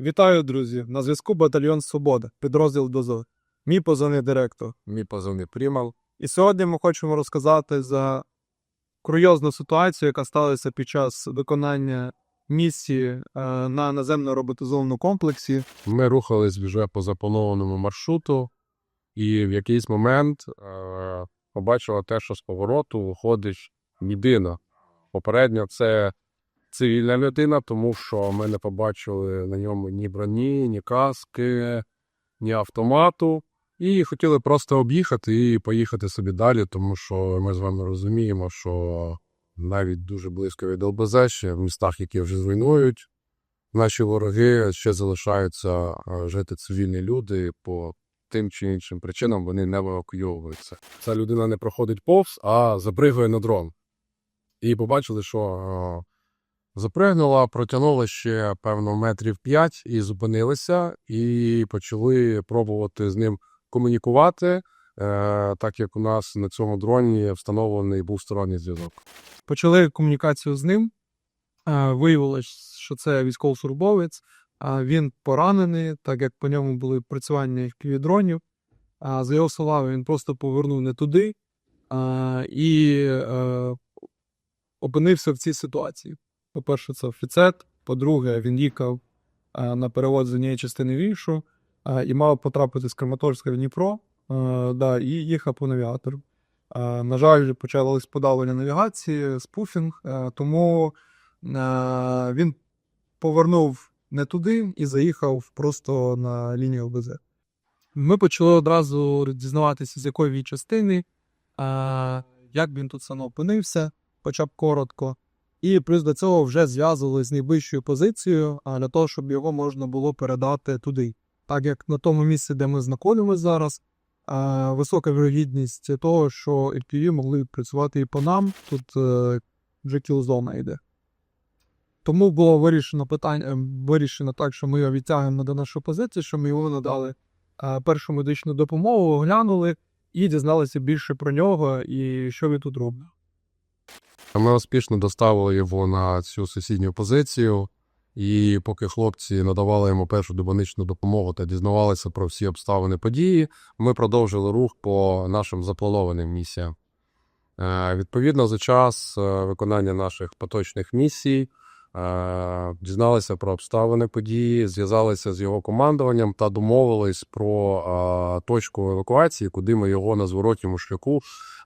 Вітаю, друзі! На зв'язку батальйон Свобода, підрозділ Дозор. Мій позивний директор. Мій позивний Примал. І сьогодні ми хочемо розказати за курйозну ситуацію, яка сталася під час виконання місії е, на наземно роботизованому комплексі. Ми рухались вже по запланованому маршруту, і в якийсь момент е, побачила те, що з повороту виходить людина. Попередньо це цивільна людина, тому що ми не побачили на ньому ні броні, ні каски, ні автомату. І хотіли просто об'їхати і поїхати собі далі, тому що ми з вами розуміємо, що навіть дуже близько від ЛБЗ, ще в містах, які вже зруйнують, наші вороги ще залишаються е, жити цивільні люди по тим чи іншим причинам вони не евакуйовуються. Ця людина не проходить повз, а запригує на дрон. І побачили, що е, запригнула, протягнула ще певно метрів 5 і зупинилися, і почали пробувати з ним комунікувати, е, так як у нас на цьому дроні встановлений був сторонній зв'язок. Почали комунікацію з ним. Е, Виявилось, що це військовослужбовець. а Він поранений, так як по ньому були працювання дронів. За його словами, він просто повернув не туди і е, опинився в цій ситуації. По-перше, це офіцер. По-друге, він їхав е, на перевод з однієї частини в іншу е, і мав потрапити з Краматорська в Дніпро, е, да, і їхав по навігатору. На жаль, почалось подавлення навігації, спуфінг, тому він повернув не туди і заїхав просто на лінію ЛБЗ. Ми почали одразу дізнаватися, з якої він частини, як він тут саме опинився, хоча б коротко. І плюс до цього вже зв'язували з найвищою позицією а, для того, щоб його можна було передати туди. Так як на тому місці, де ми знаходимося зараз, а, висока вірогідність того, що FPV могли працювати і по нам, тут е, вже кілзона йде. Тому було вирішено питання, е, вирішено так, що ми його відтягуємо до нашої позиції, що ми йому надали е, першу медичну допомогу, оглянули і дізналися більше про нього і що він тут робить. Ми успішно доставили його на цю сусідню позицію, і поки хлопці надавали йому першу добаничну допомогу та дізнавалися про всі обставини події, ми продовжили рух по нашим запланованим місіям. Е, Відповідно, за час е, виконання наших поточних місій е, дізналися про обставини події, зв'язалися з його командуванням та домовились про точку евакуації, куди ми його на зворотньому шляху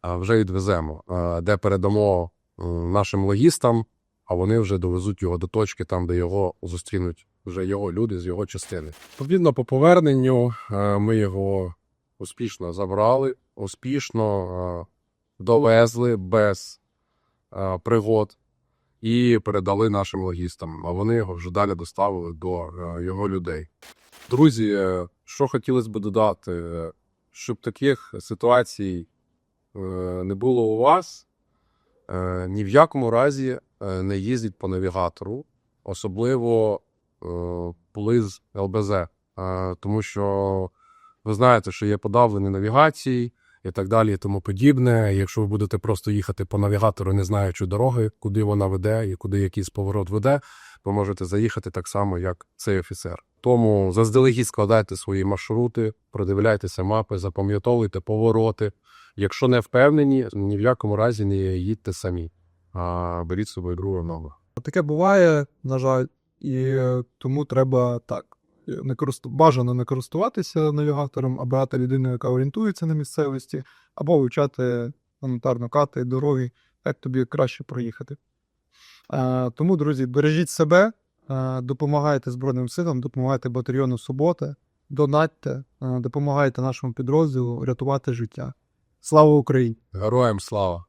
вже відвеземо, де передамо нашим логістам, а вони вже довезуть його до точки, там, де його зустрінуть вже його люди з його частини. Відповідно, по поверненню е, ми його успішно забрали, успішно е, довезли без е, пригод і передали нашим логістам, а вони його вже далі доставили до е, його людей. Друзі, е, що хотілося б додати, е, щоб таких ситуацій е, не було у вас, е, ні в якому разі е, не їздіть по навігатору, особливо е, поблиз ЛБЗ, е, тому що ви знаєте, що є подавлені навігації і так далі, і тому подібне. Якщо ви будете просто їхати по навігатору, не знаючи дороги, куди вона веде і куди якийсь поворот веде, ви можете заїхати так само, як цей офіцер. Тому заздалегідь складайте свої маршрути, продивляйтеся мапи, запам'ятовуйте повороти. Якщо не впевнені, ні в якому разі не їдьте самі, а беріть собою другу ногу. Таке буває, на жаль, і тому треба так. Не користу... Бажано не користуватися навігатором, а брати людину, яка орієнтується на місцевості, або вивчати елементарно карти, дороги, як тобі краще проїхати. Е, тому, друзі, бережіть себе, допомагайте Збройним силам, допомагайте батальйону Субота, донатьте, е, допомагайте нашому підрозділу рятувати життя. Слава Україні! Героям слава!